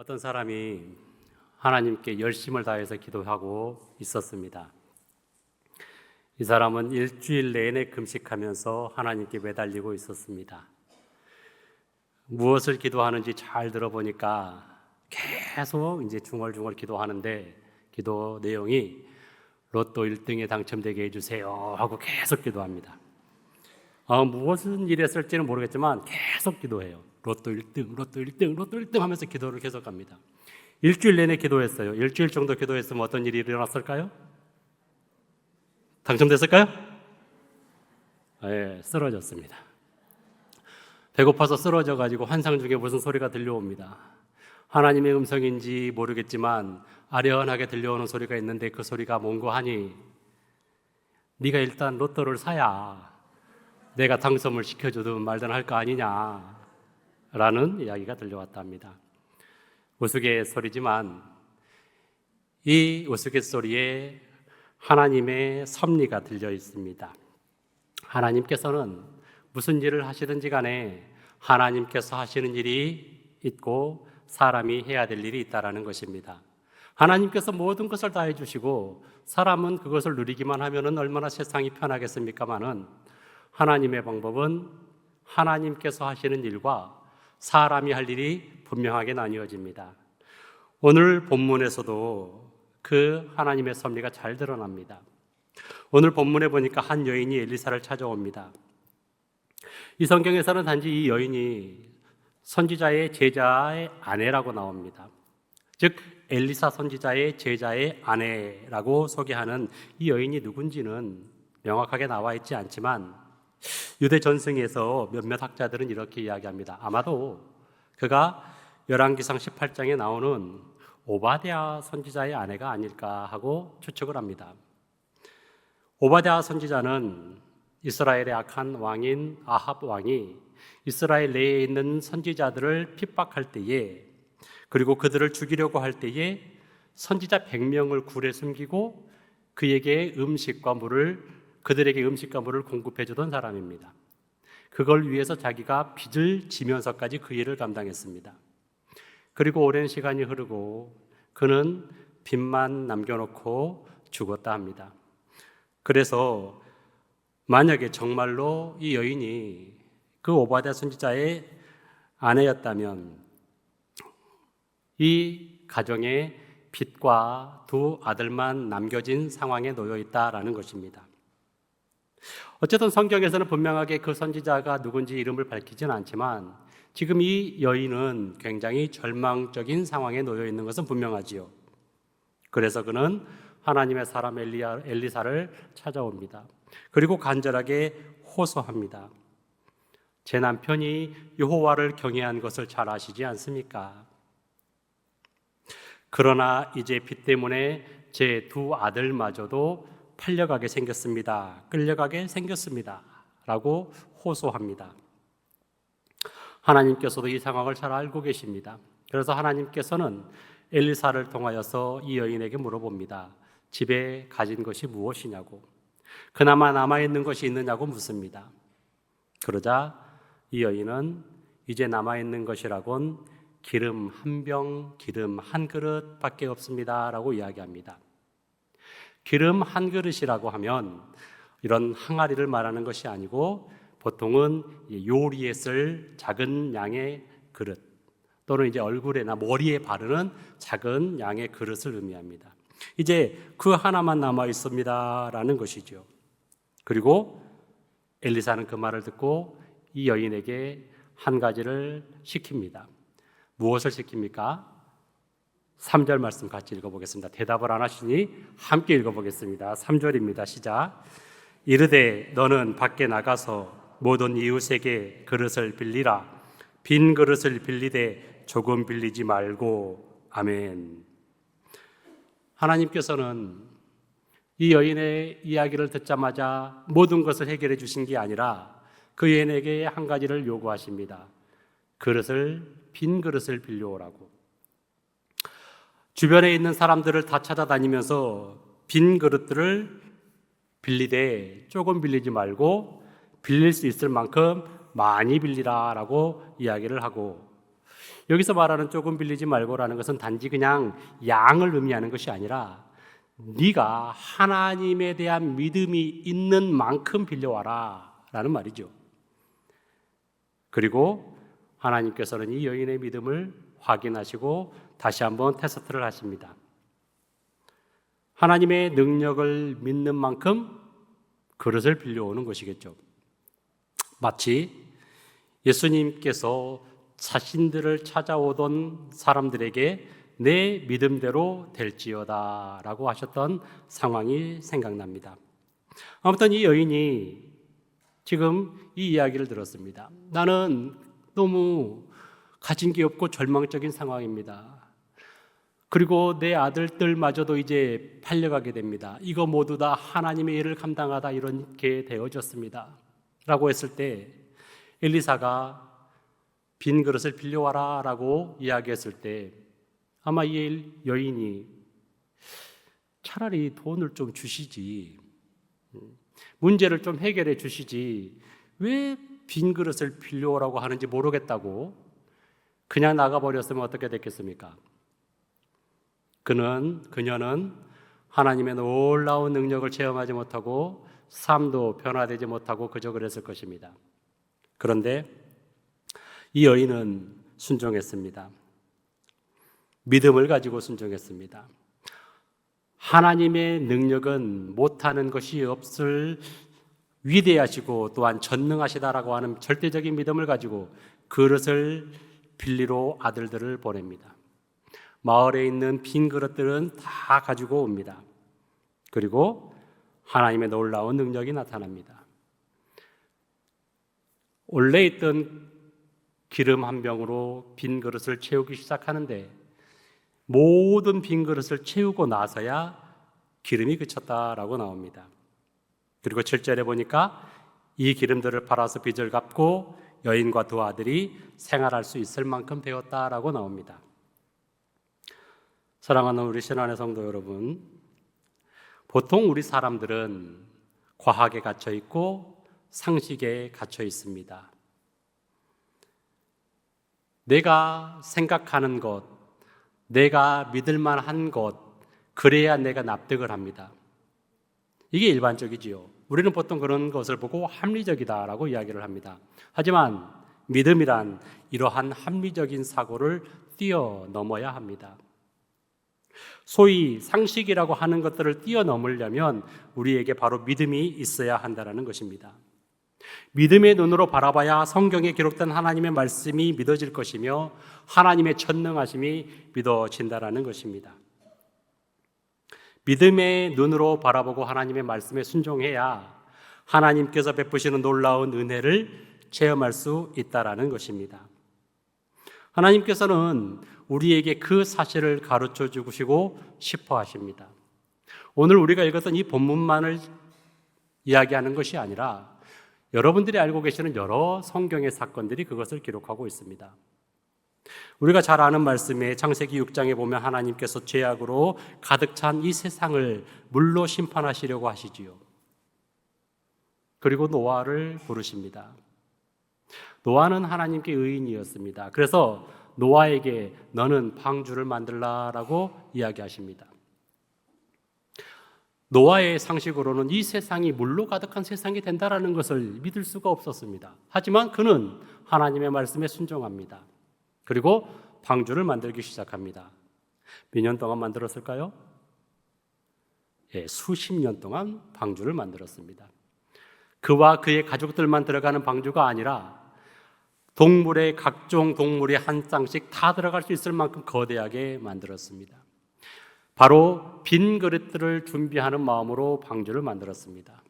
어떤 사람이 하나님께 열심을 다해서 기도하고 있었습니다. 이 사람은 일주일 내내 금식하면서 하나님께 매달리고 있었습니다. 무엇을 기도하는지 잘 들어보니까 계속 이제 중얼중얼 기도하는데 기도 내용이 로또 1등에 당첨되게 해주세요 하고 계속 기도합니다. 어, 무슨 일이 했을지는 모르겠지만 계속 기도해요. 로또 1등, 로또 1등, 로또 1등 하면서 기도를 계속 합니다. 일주일 내내 기도했어요. 일주일 정도 기도했으면 어떤 일이 일어났을까요? 당첨됐을까요? 예, 쓰러졌습니다. 배고파서 쓰러져 가지고 환상 중에 무슨 소리가 들려옵니다. 하나님의 음성인지 모르겠지만 아련하게 들려오는 소리가 있는데 그 소리가 뭔고 하니 네가 일단 로또를 사야 내가 당첨을 시켜주든 말든 할 거 아니냐 라는 이야기가 들려왔답니다. 우스갯소리지만 이 우스갯소리에 하나님의 섭리가 들려 있습니다. 하나님께서는 무슨 일을 하시든지 간에 하나님께서 하시는 일이 있고 사람이 해야 될 일이 있다라는 것입니다. 하나님께서 모든 것을 다 해주시고 사람은 그것을 누리기만 하면은 얼마나 세상이 편하겠습니까마는 하나님의 방법은 하나님께서 하시는 일과 사람이 할 일이 분명하게 나뉘어집니다. 오늘 본문에서도 그 하나님의 섭리가 잘 드러납니다. 오늘 본문에 보니까 한 여인이 엘리사를 찾아옵니다. 이 성경에서는 단지 이 여인이 선지자의 제자의 아내라고 나옵니다. 즉 엘리사 선지자의 제자의 아내라고 소개하는 이 여인이 누군지는 명확하게 나와 있지 않지만 유대 전승에서 몇몇 학자들은 이렇게 이야기합니다. 아마도 그가 열왕기상 18장에 나오는 오바댜 선지자의 아내가 아닐까 하고 추측을 합니다. 오바댜 선지자는 이스라엘의 악한 왕인 아합 왕이 이스라엘 내에 있는 선지자들을 핍박할 때에 그리고 그들을 죽이려고 할 때에 선지자 100명을 굴에 숨기고 그에게 음식과 물을 그들에게 음식과 물을 공급해 주던 사람입니다. 그걸 위해서 자기가 빚을 지면서까지 그 일을 감당했습니다. 그리고 오랜 시간이 흐르고 그는 빚만 남겨놓고 죽었다 합니다. 그래서 만약에 정말로 이 여인이 그 오바댜 선지자의 아내였다면 이 가정에 빚과 두 아들만 남겨진 상황에 놓여 있다라는 것입니다. 어쨌든 성경에서는 분명하게 그 선지자가 누군지 이름을 밝히지는 않지만 지금 이 여인은 굉장히 절망적인 상황에 놓여 있는 것은 분명하지요. 그래서 그는 하나님의 사람 엘리야, 엘리사를 찾아옵니다. 그리고 간절하게 호소합니다. 제 남편이 여호와를 경외한 것을 잘 아시지 않습니까? 그러나 이제 빚 때문에 제 두 아들마저도 팔려가게 생겼습니다. 끌려가게 생겼습니다. 라고 호소합니다. 하나님께서도 이 상황을 잘 알고 계십니다. 그래서 하나님께서는 엘리사를 통하여서 이 여인에게 물어봅니다. 집에 가진 것이 무엇이냐고. 그나마 남아있는 것이 있느냐고 묻습니다. 그러자 이 여인은 이제 남아있는 것이라곤 기름 한 병, 기름 한 그릇밖에 없습니다. 라고 이야기합니다. 기름 한 그릇이라고 하면 이런 항아리를 말하는 것이 아니고 보통은 요리에 쓸 작은 양의 그릇 또는 이제 얼굴에나 머리에 바르는 작은 양의 그릇을 의미합니다. 이제 그 하나만 남아 있습니다라는 것이죠. 그리고 엘리사는 그 말을 듣고 이 여인에게 한 가지를 시킵니다. 무엇을 시킵니까? 3절 말씀 같이 읽어보겠습니다. 대답을 안 하시니 함께 읽어보겠습니다. 3절입니다. 시작. 이르되 너는 밖에 나가서 모든 이웃에게 그릇을 빌리라. 빈 그릇을 빌리되 조금 빌리지 말고 아멘. 하나님께서는 이 여인의 이야기를 듣자마자 모든 것을 해결해 주신 게 아니라 그 여인에게 한 가지를 요구하십니다. 그릇을 빈 그릇을 빌려오라고. 주변에 있는 사람들을 다 찾아다니면서 빈 그릇들을 빌리되 조금 빌리지 말고 빌릴 수 있을 만큼 많이 빌리라라고 이야기를 하고 여기서 말하는 조금 빌리지 말고라는 것은 단지 그냥 양을 의미하는 것이 아니라 네가 하나님에 대한 믿음이 있는 만큼 빌려와라라는 말이죠. 그리고 하나님께서는 이 여인의 믿음을 확인하시고 다시 한번 테스트를 하십니다. 하나님의 능력을 믿는 만큼 그릇을 빌려오는 것이겠죠. 마치 예수님께서 자신들을 찾아오던 사람들에게 내 믿음대로 될지어다 라고 하셨던 상황이 생각납니다. 아무튼 이 여인이 지금 이 이야기를 들었습니다. 나는 너무 가진 게 없고 절망적인 상황입니다. 그리고 내 아들들마저도 이제 팔려가게 됩니다. 이거 모두 다 하나님의 일을 감당하다 이렇게 되어졌습니다. 라고 했을 때 엘리사가 빈 그릇을 빌려와라 라고 이야기했을 때 아마 이 여인이 차라리 돈을 좀 주시지 문제를 좀 해결해 주시지 왜 빈 그릇을 빌려오라고 하는지 모르겠다고 그냥 나가버렸으면 어떻게 됐겠습니까? 그는 그녀는 하나님의 놀라운 능력을 체험하지 못하고 삶도 변화되지 못하고 그저 그랬을 것입니다. 그런데 이 여인은 순종했습니다. 믿음을 가지고 순종했습니다. 하나님의 능력은 못하는 것이 없을 위대하시고 또한 전능하시다라고 하는 절대적인 믿음을 가지고 그릇을 빌리로 아들들을 보냅니다. 마을에 있는 빈 그릇들은 다 가지고 옵니다. 그리고 하나님의 놀라운 능력이 나타납니다. 원래 있던 기름 한 병으로 빈 그릇을 채우기 시작하는데 모든 빈 그릇을 채우고 나서야 기름이 그쳤다라고 나옵니다. 그리고 7절에 보니까 이 기름들을 팔아서 빚을 갚고 여인과 두 아들이 생활할 수 있을 만큼 되었다라고 나옵니다. 사랑하는 우리 신안의 성도 여러분, 보통 우리 사람들은 과학에 갇혀 있고 상식에 갇혀 있습니다. 내가 생각하는 것, 내가 믿을 만한 것, 그래야 내가 납득을 합니다. 이게 일반적이지요. 우리는 보통 그런 것을 보고 합리적이다라고 이야기를 합니다. 하지만 믿음이란 이러한 합리적인 사고를 뛰어넘어야 합니다. 소위 상식이라고 하는 것들을 뛰어넘으려면 우리에게 바로 믿음이 있어야 한다는 것입니다. 믿음의 눈으로 바라봐야 성경에 기록된 하나님의 말씀이 믿어질 것이며 하나님의 전능하심이 믿어진다라는 것입니다. 믿음의 눈으로 바라보고 하나님의 말씀에 순종해야 하나님께서 베푸시는 놀라운 은혜를 체험할 수 있다라는 것입니다. 하나님께서는 우리에게 그 사실을 가르쳐 주시고 싶어 하십니다. 오늘 우리가 읽었던 이 본문만을 이야기하는 것이 아니라 여러분들이 알고 계시는 여러 성경의 사건들이 그것을 기록하고 있습니다. 우리가 잘 아는 말씀에 창세기 6장에 보면 하나님께서 죄악으로 가득 찬 이 세상을 물로 심판하시려고 하시지요. 그리고 노아를 부르십니다. 노아는 하나님께 의인이었습니다. 그래서 노아에게 너는 방주를 만들라라고 이야기하십니다. 노아의 상식으로는 이 세상이 물로 가득한 세상이 된다라는 것을 믿을 수가 없었습니다. 하지만 그는 하나님의 말씀에 순종합니다. 그리고 방주를 만들기 시작합니다. 몇 년 동안 만들었을까요? 예, 수십 년 동안 방주를 만들었습니다. 그와 그의 가족들만 들어가는 방주가 아니라 동물의 각종 동물의 한 쌍씩 다 들어갈 수 있을 만큼 거대하게 만들었습니다. 바로 빈 그릇들을 준비하는 마음으로 방주를 만들었습니다.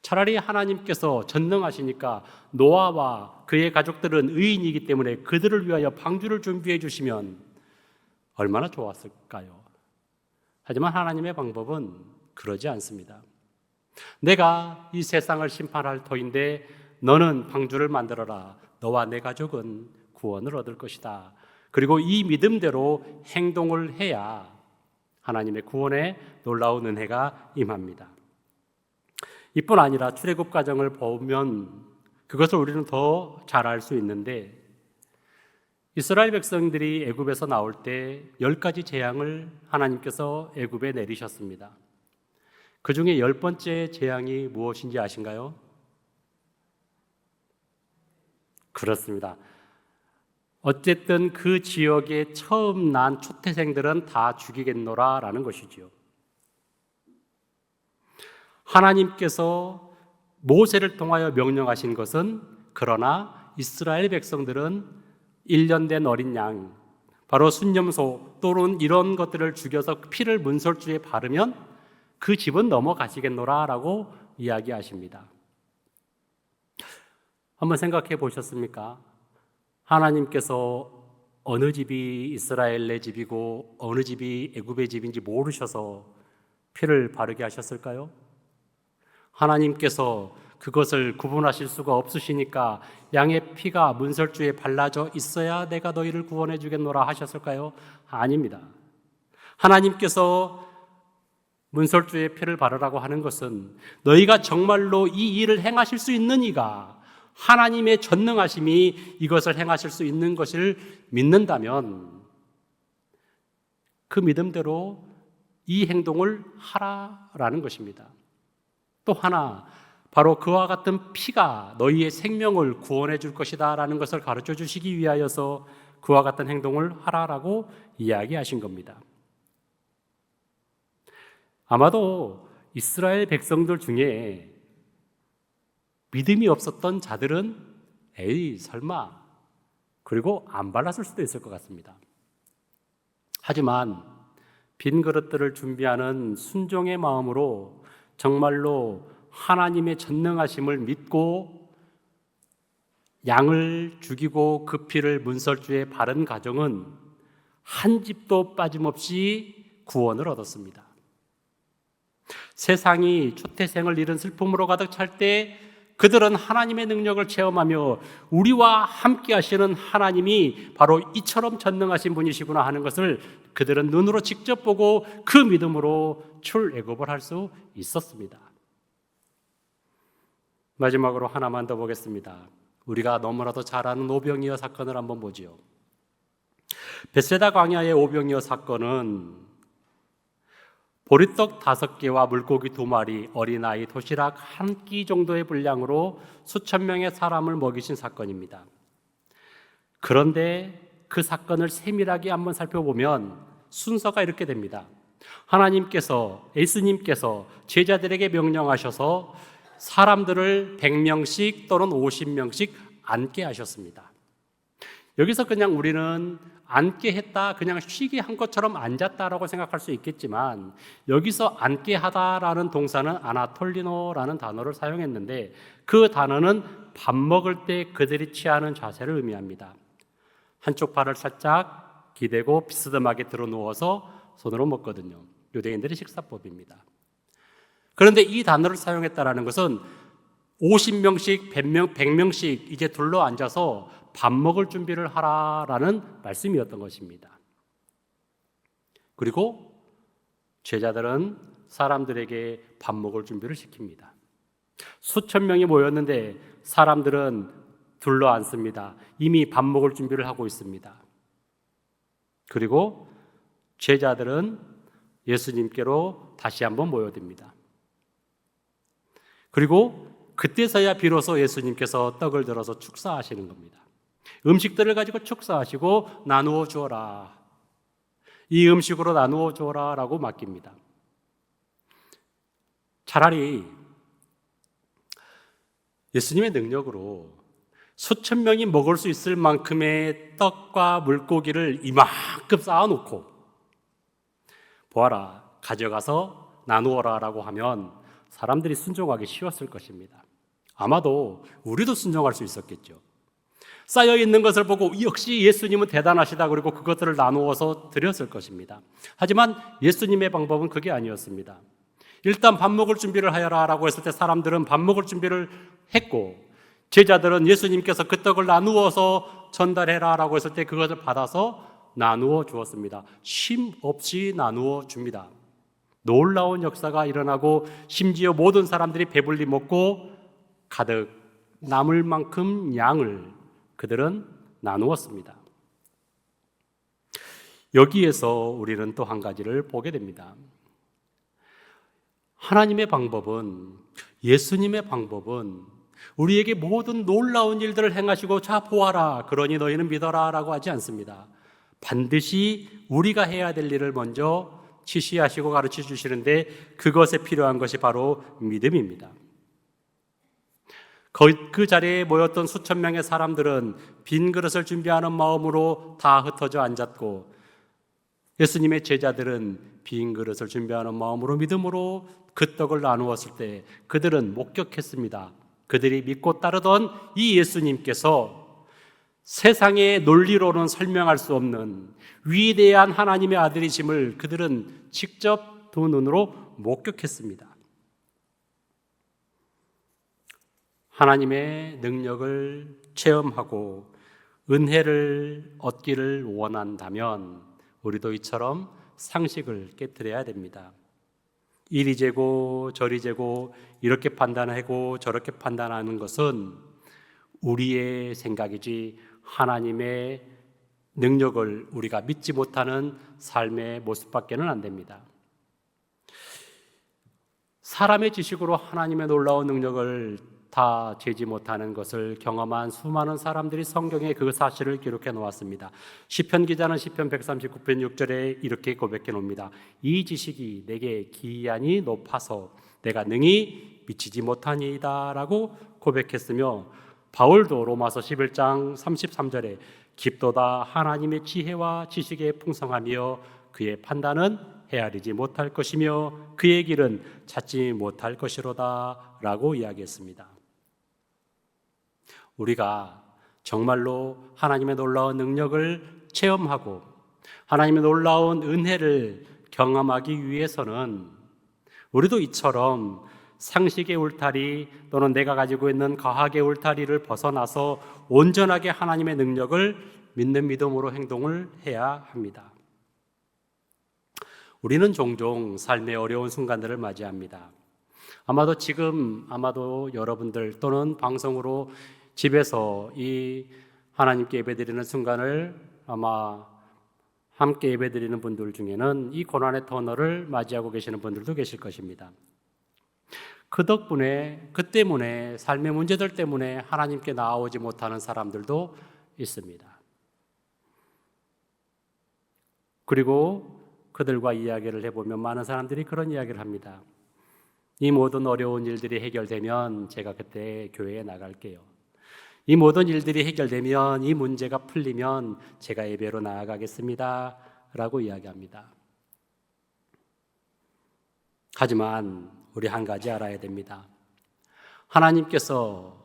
차라리 하나님께서 전능하시니까 노아와 그의 가족들은 의인이기 때문에 그들을 위하여 방주를 준비해 주시면 얼마나 좋았을까요? 하지만 하나님의 방법은 그러지 않습니다. 내가 이 세상을 심판할 터인데 너는 방주를 만들어라. 너와 내 가족은 구원을 얻을 것이다. 그리고 이 믿음대로 행동을 해야 하나님의 구원의 놀라운 은혜가 임합니다. 이뿐 아니라 출애굽 과정을 보면 그것을 우리는 더 잘 알 수 있는데 이스라엘 백성들이 애굽에서 나올 때 열 가지 재앙을 하나님께서 애굽에 내리셨습니다. 그 중에 열 번째 재앙이 무엇인지 아신가요? 그렇습니다. 어쨌든 그 지역에 처음 난 초태생들은 다 죽이겠노라라는 것이지요. 하나님께서 모세를 통하여 명령하신 것은 그러나 이스라엘 백성들은 1년 된 어린 양, 바로 순념소 또는 이런 것들을 죽여서 피를 문설주에 바르면 그 집은 넘어가시겠노라라고 이야기하십니다. 한번 생각해 보셨습니까? 하나님께서 어느 집이 이스라엘의 집이고 어느 집이 애굽의 집인지 모르셔서 피를 바르게 하셨을까요? 하나님께서 그것을 구분하실 수가 없으시니까 양의 피가 문설주에 발라져 있어야 내가 너희를 구원해 주겠노라 하셨을까요? 아닙니다. 하나님께서 문설주에 피를 바르라고 하는 것은 너희가 정말로 이 일을 행하실 수 있는 이가 하나님의 전능하심이 이것을 행하실 수 있는 것을 믿는다면 그 믿음대로 이 행동을 하라라는 것입니다. 또 하나 바로 그와 같은 피가 너희의 생명을 구원해 줄 것이다 라는 것을 가르쳐 주시기 위하여서 그와 같은 행동을 하라라고 이야기하신 겁니다. 아마도 이스라엘 백성들 중에 믿음이 없었던 자들은 에이 설마 그리고 안 발랐을 수도 있을 것 같습니다. 하지만 빈 그릇들을 준비하는 순종의 마음으로 정말로 하나님의 전능하심을 믿고 양을 죽이고 그 피를 문설주에 바른 가정은 한 집도 빠짐없이 구원을 얻었습니다. 세상이 초태생을 잃은 슬픔으로 가득 찰 때 그들은 하나님의 능력을 체험하며 우리와 함께 하시는 하나님이 바로 이처럼 전능하신 분이시구나 하는 것을 그들은 눈으로 직접 보고 그 믿음으로 출애굽을 할 수 있었습니다. 마지막으로 하나만 더 보겠습니다. 우리가 너무나도 잘 아는 오병이어 사건을 한번 보지요. 베세다 광야의 오병이어 사건은 보리떡 다섯 개와 물고기 두 마리, 어린아이 도시락 한 끼 정도의 분량으로 수천 명의 사람을 먹이신 사건입니다. 그런데 그 사건을 세밀하게 한번 살펴보면 순서가 이렇게 됩니다. 하나님께서, 예수님께서 제자들에게 명령하셔서 사람들을 100명씩 또는 50명씩 앉게 하셨습니다. 여기서 그냥 우리는 앉게 했다, 그냥 쉬게 한 것처럼 앉았다라고 생각할 수 있겠지만 여기서 앉게 하다라는 동사는 아나톨리노라는 단어를 사용했는데 그 단어는 밥 먹을 때 그들이 취하는 자세를 의미합니다. 한쪽 발을 살짝 기대고 비스듬하게 들어 누워서 손으로 먹거든요. 유대인들의 식사법입니다. 그런데 이 단어를 사용했다라는 것은 50명씩 100명, 100명씩 이제 둘러 앉아서 밥 먹을 준비를 하라라는 말씀이었던 것입니다. 그리고 제자들은 사람들에게 밥 먹을 준비를 시킵니다. 수천 명이 모였는데 사람들은 둘러 앉습니다. 이미 밥 먹을 준비를 하고 있습니다. 그리고 제자들은 예수님께로 다시 한번 모여듭니다. 그리고 그때서야 비로소 예수님께서 떡을 들어서 축사하시는 겁니다. 음식들을 가지고 축사하시고 나누어 주어라. 이 음식으로 나누어 주어라 라고 맡깁니다. 차라리 예수님의 능력으로 수천 명이 먹을 수 있을 만큼의 떡과 물고기를 이만큼 쌓아놓고 보아라 가져가서 나누어라라고 하면 사람들이 순종하기 쉬웠을 것입니다. 아마도 우리도 순종할 수 있었겠죠. 쌓여 있는 것을 보고 역시 예수님은 대단하시다 그리고 그것들을 나누어서 드렸을 것입니다. 하지만 예수님의 방법은 그게 아니었습니다. 일단 밥 먹을 준비를 하여라라고 했을 때 사람들은 밥 먹을 준비를 했고 제자들은 예수님께서 그 떡을 나누어서 전달해라라고 했을 때 그것을 받아서 나누어 주었습니다. 쉼 없이 나누어 줍니다. 놀라운 역사가 일어나고 심지어 모든 사람들이 배불리 먹고 가득 남을 만큼 양을 그들은 나누었습니다. 여기에서 우리는 또 한 가지를 보게 됩니다. 하나님의 방법은 예수님의 방법은 우리에게 모든 놀라운 일들을 행하시고 자 보아라 그러니 너희는 믿어라라고 하지 않습니다. 반드시 우리가 해야 될 일을 먼저 지시하시고 가르쳐 주시는데 그것에 필요한 것이 바로 믿음입니다. 그, 그 자리에 모였던 수천 명의 사람들은 빈 그릇을 준비하는 마음으로 다 흩어져 앉았고 예수님의 제자들은 빈 그릇을 준비하는 마음으로 믿음으로 그 떡을 나누었을 때 그들은 목격했습니다. 그들이 믿고 따르던 이 예수님께서 세상의 논리로는 설명할 수 없는 위대한 하나님의 아들이심을 그들은 직접 두 눈으로 목격했습니다. 하나님의 능력을 체험하고 은혜를 얻기를 원한다면 우리도 이처럼 상식을 깨뜨려야 됩니다. 이리 재고 저리 재고 이렇게 판단하고 저렇게 판단하는 것은 우리의 생각이지 하나님의 능력을 우리가 믿지 못하는 삶의 모습밖에는 안 됩니다. 사람의 지식으로 하나님의 놀라운 능력을 다 재지 못하는 것을 경험한 수많은 사람들이 성경에 그 사실을 기록해 놓았습니다. 시편 기자는 시편 139편 6절에 이렇게 고백해 놓습니다. 이 지식이 내게 기한이 높아서 내가 능히 미치지 못하니이다라고 고백했으며 바울도 로마서 11장 33절에 깊도다 하나님의 지혜와 지식에 풍성하며 그의 판단은 헤아리지 못할 것이며 그의 길은 찾지 못할 것이로다라고 이야기했습니다. 우리가 정말로 하나님의 놀라운 능력을 체험하고 하나님의 놀라운 은혜를 경험하기 위해서는 우리도 이처럼 상식의 울타리 또는 내가 가지고 있는 과학의 울타리를 벗어나서 온전하게 하나님의 능력을 믿는 믿음으로 행동을 해야 합니다. 우리는 종종 삶의 어려운 순간들을 맞이합니다. 아마도 지금 아마도 여러분들 또는 방송으로 집에서 이 하나님께 예배드리는 순간을 아마 함께 예배드리는 분들 중에는 이 고난의 터널을 맞이하고 계시는 분들도 계실 것입니다. 그 덕분에 그 때문에 삶의 문제들 때문에 하나님께 나아오지 못하는 사람들도 있습니다. 그리고 그들과 이야기를 해보면 많은 사람들이 그런 이야기를 합니다. 이 모든 어려운 일들이 해결되면 제가 그때 교회에 나갈게요. 이 모든 일들이 해결되면 이 문제가 풀리면 제가 예배로 나아가겠습니다. 라고 이야기합니다. 하지만 우리 한 가지 알아야 됩니다. 하나님께서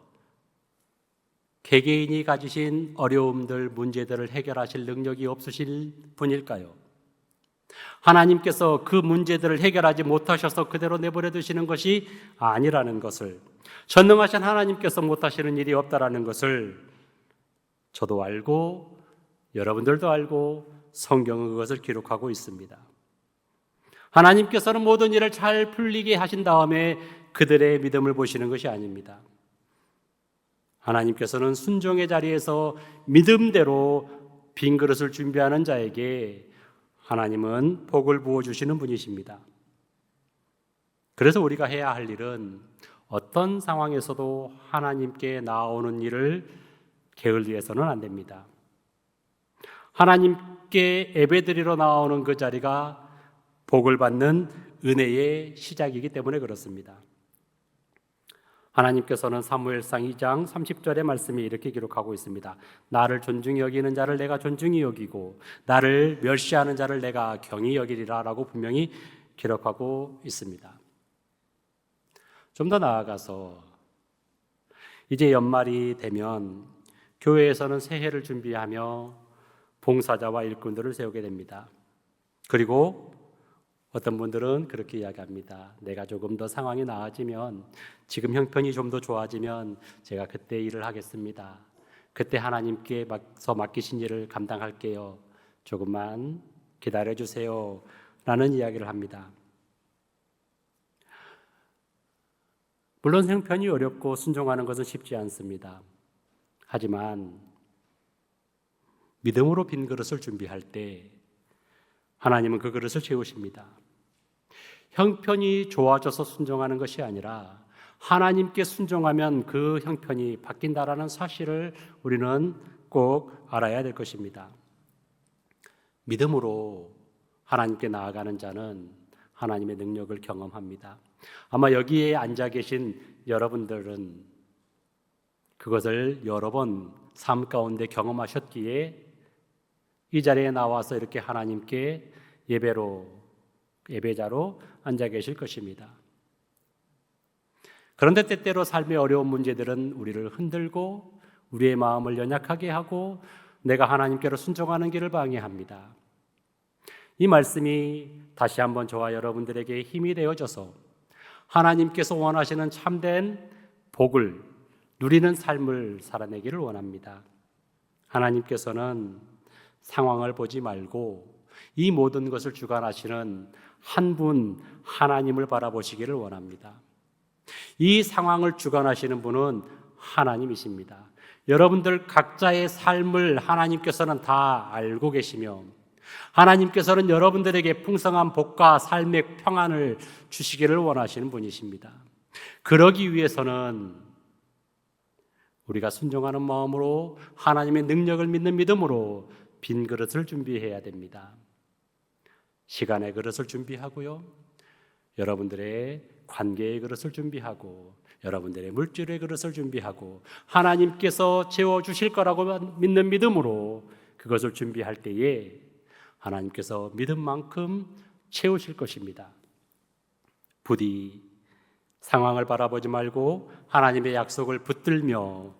개개인이 가지신 어려움들, 문제들을 해결하실 능력이 없으실 분일까요? 하나님께서 그 문제들을 해결하지 못하셔서 그대로 내버려 두시는 것이 아니라는 것을 전능하신 하나님께서 못하시는 일이 없다라는 것을 저도 알고 여러분들도 알고 성경은 그것을 기록하고 있습니다. 하나님께서는 모든 일을 잘 풀리게 하신 다음에 그들의 믿음을 보시는 것이 아닙니다. 하나님께서는 순종의 자리에서 믿음대로 빈 그릇을 준비하는 자에게 하나님은 복을 부어 주시는 분이십니다. 그래서 우리가 해야 할 일은 어떤 상황에서도 하나님께 나오는 일을 게을리해서는 안 됩니다. 하나님께 예배드리러 나오는 그 자리가 복을 받는 은혜의 시작이기 때문에 그렇습니다. 하나님께서는 사무엘상 2장 30절의 말씀이 이렇게 기록하고 있습니다. 나를 존중히 여기는 자를 내가 존중히 여기고 나를 멸시하는 자를 내가 경히 여기리라라고 분명히 기록하고 있습니다. 좀 더 나아가서 이제 연말이 되면 교회에서는 새해를 준비하며 봉사자와 일꾼들을 세우게 됩니다. 그리고 어떤 분들은 그렇게 이야기합니다. 내가 조금 더 상황이 나아지면 지금 형편이 좀 더 좋아지면 제가 그때 일을 하겠습니다. 그때 하나님께서 맡기신 일을 감당할게요. 조금만 기다려 주세요. 라는 이야기를 합니다. 물론 생편이 어렵고 순종하는 것은 쉽지 않습니다. 하지만 믿음으로 빈 그릇을 준비할 때 하나님은 그 그릇을 채우십니다. 형편이 좋아져서 순종하는 것이 아니라 하나님께 순종하면 그 형편이 바뀐다라는 사실을 우리는 꼭 알아야 될 것입니다. 믿음으로 하나님께 나아가는 자는 하나님의 능력을 경험합니다. 아마 여기에 앉아 계신 여러분들은 그것을 여러 번 삶 가운데 경험하셨기에 이 자리에 나와서 이렇게 하나님께 예배로 예배자로 앉아 계실 것입니다. 그런데 때때로 삶의 어려운 문제들은 우리를 흔들고 우리의 마음을 연약하게 하고 내가 하나님께로 순종하는 길을 방해합니다. 이 말씀이 다시 한번 저와 여러분들에게 힘이 되어져서 하나님께서 원하시는 참된 복을 누리는 삶을 살아내기를 원합니다. 하나님께서는 상황을 보지 말고 이 모든 것을 주관하시는 한 분 하나님을 바라보시기를 원합니다. 이 상황을 주관하시는 분은 하나님이십니다. 여러분들 각자의 삶을 하나님께서는 다 알고 계시며 하나님께서는 여러분들에게 풍성한 복과 삶의 평안을 주시기를 원하시는 분이십니다. 그러기 위해서는 우리가 순종하는 마음으로 하나님의 능력을 믿는 믿음으로 빈 그릇을 준비해야 됩니다. 시간의 그릇을 준비하고요. 여러분들의 관계의 그릇을 준비하고 여러분들의 물질의 그릇을 준비하고 하나님께서 채워 주실 거라고 믿는 믿음으로 그것을 준비할 때에 하나님께서 믿음 만큼 채우실 것입니다. 부디 상황을 바라보지 말고 하나님의 약속을 붙들며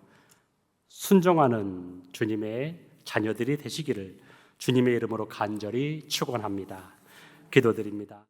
순종하는 주님의 자녀들이 되시기를 주님의 이름으로 간절히 축원합니다. 기도드립니다.